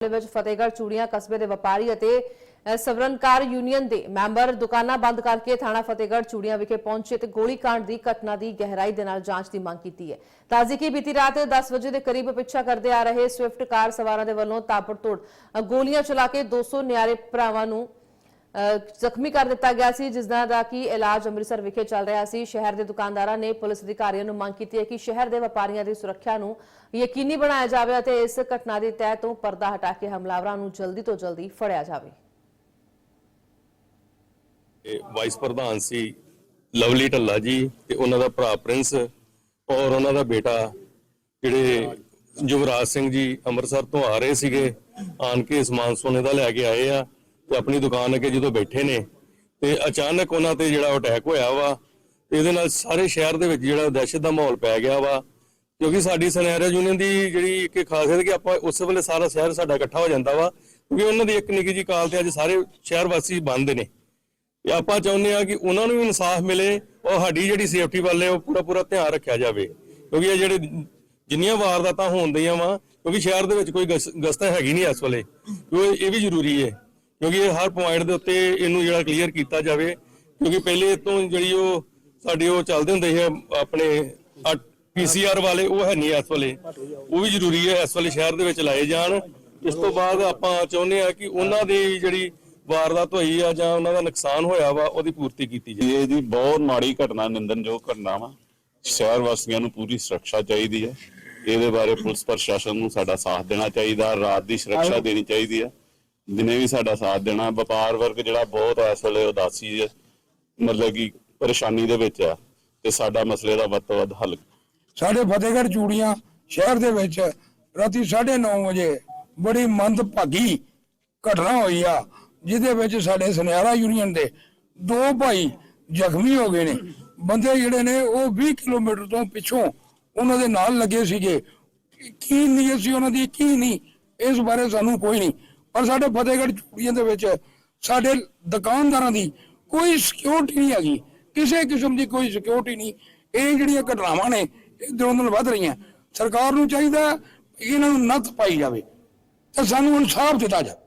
ਵਿੱਚ ਫਤਿਹਗੜ੍ਹ ਚੂੜੀਆਂ ਕਸਬੇ ਦੇ ਵਪਾਰੀ ਅਤੇ ਸਵਰਨਕਾਰ ਯੂਨੀਅਨ ਦੇ ਮੈਂਬਰ ਦੁਕਾਨਾਂ ਬੰਦ ਕਰਕੇ ਥਾਣਾ ਫਤਿਹਗੜ੍ਹ ਚੂੜੀਆਂ ਵਿਖੇ ਪਹੁੰਚੇ ਤੇ ਗੋਲੀकांड ਦੀ ਘਟਨਾ ਦੀ ਗਹਿਰਾਈ ਦੇ ਨਾਲ ਜਾਂਚ ਦੀ ਮੰਗ ਕੀਤੀ ਹੈ। ਤਾਜ਼ੀ ਕੀ ਬੀਤੀ ਰਾਤ 10 ਵਜੇ ਦੇ ਕਰੀਬ ਪਿੱਛਾ ਕਰਦੇ ਆ ਰਹੇ ਸਵਿਫਟ ਕਾਰ ਸਵਾਰਾਂ ਦੇ ਵੱਲੋਂ ਤਾਬੜਤੋੜ ਅ, ਗੋਲੀਆਂ ਚਲਾ ਕੇ 200 ਨਿਆਰੇ ਭਰਾਵਾਂ ਨੂੰ ਜ਼ਖਮੀ ਕਰ ਦਿੱਤਾ ਗਿਆ ਸੀ, ਜਿਸ ਦਾ ਦਾ ਕਿ ਇਲਾਜ ਅੰਮ੍ਰਿਤਸਰ ਵਿਖੇ ਚੱਲ ਰਿਹਾ ਸੀ। ਸ਼ਹਿਰ ਦੇ ਦੁਕਾਨਦਾਰਾਂ ਨੇ ਪੁਲਿਸ ਅਧਿਕਾਰੀਆਂ ਨੂੰ ਮੰਗ ਕੀਤੀ ਹੈ ਕਿ ਸ਼ਹਿਰ ਦੇ ਵਪਾਰੀਆਂ ਦੀ ਸੁਰੱਖਿਆ ਨੂੰ ਯਕੀਨੀ ਬਣਾਇਆ ਜਾਵੇ ਅਤੇ ਇਸ ਘਟਨਾ ਦੀ ਤਹਿ ਤੋਂ ਪਰਦਾ ਹਟਾ ਕੇ ਹਮਲਾਵਰਾਂ ਨੂੰ ਜਲਦੀ ਤੋਂ ਜਲਦੀ ਫੜਿਆ ਜਾਵੇ। ਵਾਈਸ ਪ੍ਰਧਾਨ ਸੀ ਲਵਲੀ ਢੱਲਾ ਜੀ ਤੇ ਉਹਨਾਂ ਦਾ ਭਰਾ ਪ੍ਰਿੰਸ ਔਰ ਉਹਨਾਂ ਦਾ ਬੇਟਾ ਜਿਹੜੇ ਯੁਵਰਾਜ ਸਿੰਘ ਜੀ ਅੰਮ੍ਰਿਤਸਰ ਤੋਂ ਆ ਰਹੇ ਸੀਗੇ, ਆਣ ਕੇ ਸਮਾਨ ਸੋਨੇ ਦਾ ਲੈ ਕੇ ਆਏ ਆ। ਤੇ ਆਪਣੀ ਦੁਕਾਨ ਅੱਗੇ ਜਦੋਂ ਬੈਠੇ ਨੇ ਤੇ ਅਚਾਨਕ ਉਹਨਾਂ ਤੇ ਜਿਹੜਾ ਅਟੈਕ ਹੋਇਆ ਵਾ ਤੇ ਇਹਦੇ ਨਾਲ ਸਾਰੇ ਸ਼ਹਿਰ ਦੇ ਵਿੱਚ ਜਿਹੜਾ ਦਹਿਸ਼ਤ ਦਾ ਮਾਹੌਲ ਪੈ ਗਿਆ ਵਾ। ਕਿਉਂਕਿ ਸਾਡੀ ਸਨੈਰਾ ਯੂਨੀਅਨ ਦੀ ਜਿਹੜੀ ਇੱਕ ਖਾਸੀਅਤ ਕਿ ਆਪਾਂ ਉਸ ਵੇਲੇ ਸਾਰਾ ਸ਼ਹਿਰ ਸਾਡਾ ਇਕੱਠਾ ਹੋ ਜਾਂਦਾ ਵਾ, ਕਿਉਂਕਿ ਉਹਨਾਂ ਦੀ ਇੱਕ ਨਿੱਕੀ ਜੀ ਕਾਲ ਤੇ ਅੱਜ ਸਾਰੇ ਸ਼ਹਿਰ ਵਾਸੀ ਬੰਦ ਨੇ। ਤੇ ਆਪਾਂ ਚਾਹੁੰਦੇ ਆ ਕਿ ਉਹਨਾਂ ਨੂੰ ਵੀ ਇਨਸਾਫ ਮਿਲੇ, ਔਰ ਸਾਡੀ ਜਿਹੜੀ ਸੇਫਟੀ ਵੱਲ ਉਹ ਪੂਰਾ ਪੂਰਾ ਧਿਆਨ ਰੱਖਿਆ ਜਾਵੇ। ਕਿਉਂਕਿ ਇਹ ਜਿਹੜੇ ਜਿੰਨੀਆਂ ਵਾਰਦਾਤਾਂ ਹੋਣ ਹੋਣਦੀਆਂ ਵਾ, ਕਿਉਂਕਿ ਸ਼ਹਿਰ ਦੇ ਵਿੱਚ ਕੋਈ ਗਸ- ਗਸਤ ਹੈਗੀ ਨਹੀਂ ਇਸ ਵੇਲੇ, ਕਿਉਂਕਿ ਇਹ ਵੀ ਜ਼ਰੂਰੀ ਹੈ। ਕਿਉਂਕਿ ਇਹ ਹਰ ਪੁਆਇੰਟ ਦੇ ਉੱਤੇ ਇਹਨੂੰ ਜਿਹੜਾ ਕਲੀਅਰ ਕੀਤਾ ਜਾਵੇ। ਕਿਉਂਕਿ ਪਹਿਲੇ ਤੋਂ ਜਿਹੜੀ ਉਹ ਸਾਡੇ ਉਹ ਚੱਲਦੇ ਹੁੰਦੇ ਸੀ ਆਪਣੇ ਪੀਸੀਆਰ ਵਾਲੇ ਉਹ ਹੈ ਨਹੀਂ ਇਸ ਵੇਲੇ। ਉਹ ਵੀ ਜ਼ਰੂਰੀ ਹੈ ਇਸ ਵੇਲੇ ਸ਼ਹਿਰ ਦੇ ਵਿੱਚ ਲਾਏ ਜਾਣ। ਇਸ ਤੋਂ ਬਾਅਦ ਆਪਾਂ ਚਾਹੁੰਦੇ ਆ ਕਿ ਉਹਨਾਂ ਦੀ ਜਿਹੜੀ ਵਾਰਦਾਤ ਹੋਈ ਆ ਜਾਂ ਉਹਨਾਂ ਦਾ ਨੁਕਸਾਨ ਹੋਇਆ ਵਾ ਉਹਦੀ ਪੂਰਤੀ ਕੀਤੀ ਜਾਵੇ। ਇਹ ਜੀ ਬਹੁਤ ਮਾੜੀ ਘਟਨਾ ਨਿੰਦਨਯੋਗ ਘਟਨਾ ਵਾ। ਸ਼ਹਿਰ ਵਾਸੀਆਂ ਨੂੰ ਪੂਰੀ ਸੁਰੱਖਿਆ ਚਾਹੀਦੀ ਹੈ। ਇਹਦੇ ਬਾਰੇ ਪੁਲਿਸ ਪ੍ਰਸ਼ਾਸਨ ਨੂੰ ਸਾਡਾ ਸਾਥ ਦੇਣਾ ਚਾਹੀਦਾ ਰਾਤ ਦੀ ਸੁਰੱਖਿਆ ਦੇਣੀ ਚਾਹੀਦੀ ਹੈ। ਦਿਨੇ ਵੀ ਸਾਡਾ ਸਾਥ ਦੇਣਾ, ਵਪਾਰ ਵਰਗ ਜਿਹੜਾ ਬਹੁਤ ਇਸ ਵੇਲੇ ਉਦਾਸੀ ਹੈ, ਮਤਲਬ ਕਿ ਪਰੇਸ਼ਾਨੀ ਦੇ ਵਿੱਚ ਆ ਤੇ ਸਾਡਾ ਮਸਲੇ ਦਾ ਵੱਧ ਤੋਂ ਵੱਧ ਹੱਲ। ਸਾਡੇ ਫਤਿਹਗੜ੍ਹ ਚੂੜੀਆਂ ਸ਼ਹਿਰ ਦੇ ਵਿੱਚ ਰਾਤੀ 9:30 ਵਜੇ ਬੜੀ ਮੰਦਭਾਗੀ ਘਟਨਾ ਹੋਈ ਆ, ਜਿਹਦੇ ਵਿੱਚ ਸਾਡੇ ਸੁਨਿਆਰਾ ਯੂਨੀਅਨ ਦੇ ਦੋ ਭਾਈ ਜ਼ਖਮੀ ਹੋ ਗਏ ਨੇ। ਬੰਦੇ ਜਿਹੜੇ ਨੇ, ਉਹ 20 ਕਿਲੋਮੀਟਰ ਤੋਂ ਪਿੱਛੋਂ ਉਹਨਾਂ ਦੇ ਨਾਲ ਲੱਗੇ ਸੀਗੇ। ਕੀ ਨੀਅਤ ਸੀ ਉਹਨਾਂ ਦੀ, ਕੀ ਨਹੀਂ, ਇਸ ਬਾਰੇ ਸਾਨੂੰ ਕੋਈ ਨਹੀਂ। ਪਰ ਸਾਡੇ ਫਤਿਹਗੜ੍ਹ ਚੂੜੀਆਂ ਦੇ ਵਿੱਚ, ਸਾਡੇ ਦੁਕਾਨਦਾਰਾਂ ਦੀ ਕੋਈ ਸਿਕਿਉਰਿਟੀ ਨਹੀਂ ਹੈਗੀ। ਕਿਸੇ ਕਿਸਮ ਦੀ ਕੋਈ ਸਿਕਿਉਰਿਟੀ ਨਹੀਂ। ਇਹ ਜਿਹੜੀਆਂ ਘਟਨਾਵਾਂ ਨੇ, ਇਹ ਦਿਨੋਂ ਦਿਨ ਵੱਧ ਰਹੀਆਂ। ਸਰਕਾਰ ਨੂੰ ਚਾਹੀਦਾ ਕਿ ਇਹਨਾਂ ਨੂੰ ਨੱਥ ਪਾਈ ਜਾਵੇ। ਤੇ ਸਾਨੂੰ ਇਨਸਾਫ ਦਿੱਤਾ ਜਾਵੇ।